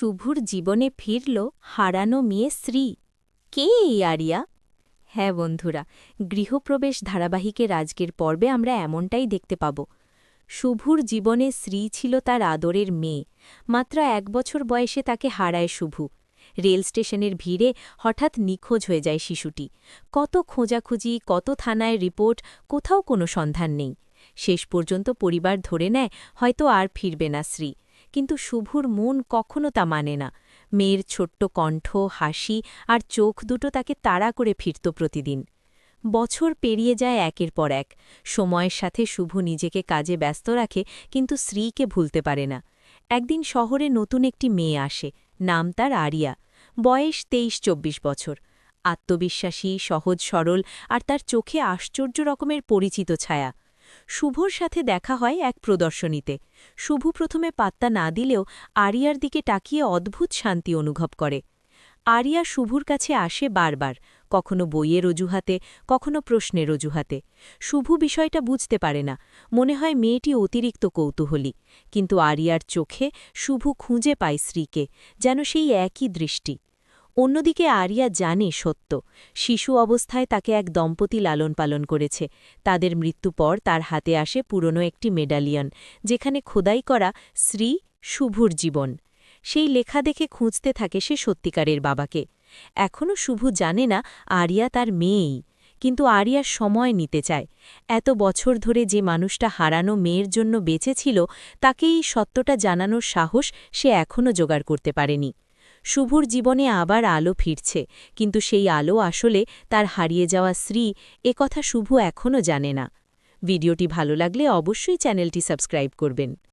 শুভুর জীবনে ফিরল হারানো মেয়ে শ্রী। কে এই আরিয়া? হ্যাঁ বন্ধুরা, গৃহপ্রবেশ ধারাবাহিকের আজকের পর্বে আমরা এমনটাই দেখতে পাব। শুভুর জীবনে শ্রী ছিল তার আদরের মেয়ে। মাত্র এক বছর বয়সে তাকে হারায় শুভু রেল স্টেশনের ভিড়ে হঠাৎ নিখোঁজ হয়ে যায় শিশুটি। কত খোঁজাখুঁজি, কত থানায় রিপোর্ট, কোথাও কোনো সন্ধান নেই। শেষ পর্যন্ত পরিবার ধরে নেয়, হয়তো আর ফিরবে না শ্রী। কিন্তু শুভুর মন কখনো তা মানে না। মেয়ের ছোট্ট কণ্ঠ, হাসি আর চোখ দুটো তাকে তাড়া করে ফিরত প্রতিদিন। বছর পেরিয়ে যায় একের পর এক। সময়ের সাথে শুভ নিজেকে কাজে ব্যস্ত রাখে, কিন্তু স্ত্রীকে ভুলতে পারে না। একদিন শহরে নতুন একটি মেয়ে আসে, নাম তার আরিয়া। বয়স তেইশ চব্বিশ বছর। আত্মবিশ্বাসী সহজ সরল আর তার চোখে আশ্চর্য রকমের পরিচিত ছায়া। শুভর সাথে দেখা হয় এক প্রদর্শনীতে। শুভ প্রথমে পাত্তা না দিলেও আরিয়ার দিকে তাকিয়ে অদ্ভুত শান্তি অনুভব করে। আরিয়া শুভুর কাছে আসে বারবার, কখনো বইয়ের অজুহাতে, কখনো প্রশ্নের অজুহাতে। শুভ বিষয়টা বুঝতে পারে না, মনে হয় মেয়েটি অতিরিক্ত কৌতূহলী। কিন্তু আরিয়ার চোখে শুভু খুঁজে পায় স্ত্রীকে, যেন সেই একই দৃষ্টি। অন্যদিকে আরিয়া জানে সত্য। শিশু অবস্থায় তাকে এক দম্পতি লালন পালন করেছে। তাদের মৃত্যু পর তার হাতে আসে পুরনো একটি মেডালিয়ন, যেখানে খোদাই করা শ্রী শুভুর জীবন। সেই লেখা দেখে খুঁজতে থাকে সে সত্যিকারের বাবাকে। এখনও শুভু জানে না আরিয়া তার মেয়েই, কিন্তু আরিয়া সময় নিতে চায়। এত বছর ধরে যে মানুষটা হারানো মেয়ের জন্য বেঁচেছিল তাকে এই সত্যটা জানানোর সাহস সে এখনও জোগাড় করতে পারেনি। শুভুর জীবনে আবার আলো ফিরছে, কিন্তু সেই আলো আসলে তার হারিয়ে যাওয়া স্ত্রী এ কথা শুভু এখনও জানে না। ভিডিওটি ভালো লাগলে অবশ্যই চ্যানেলটি সাবস্ক্রাইব করবেন।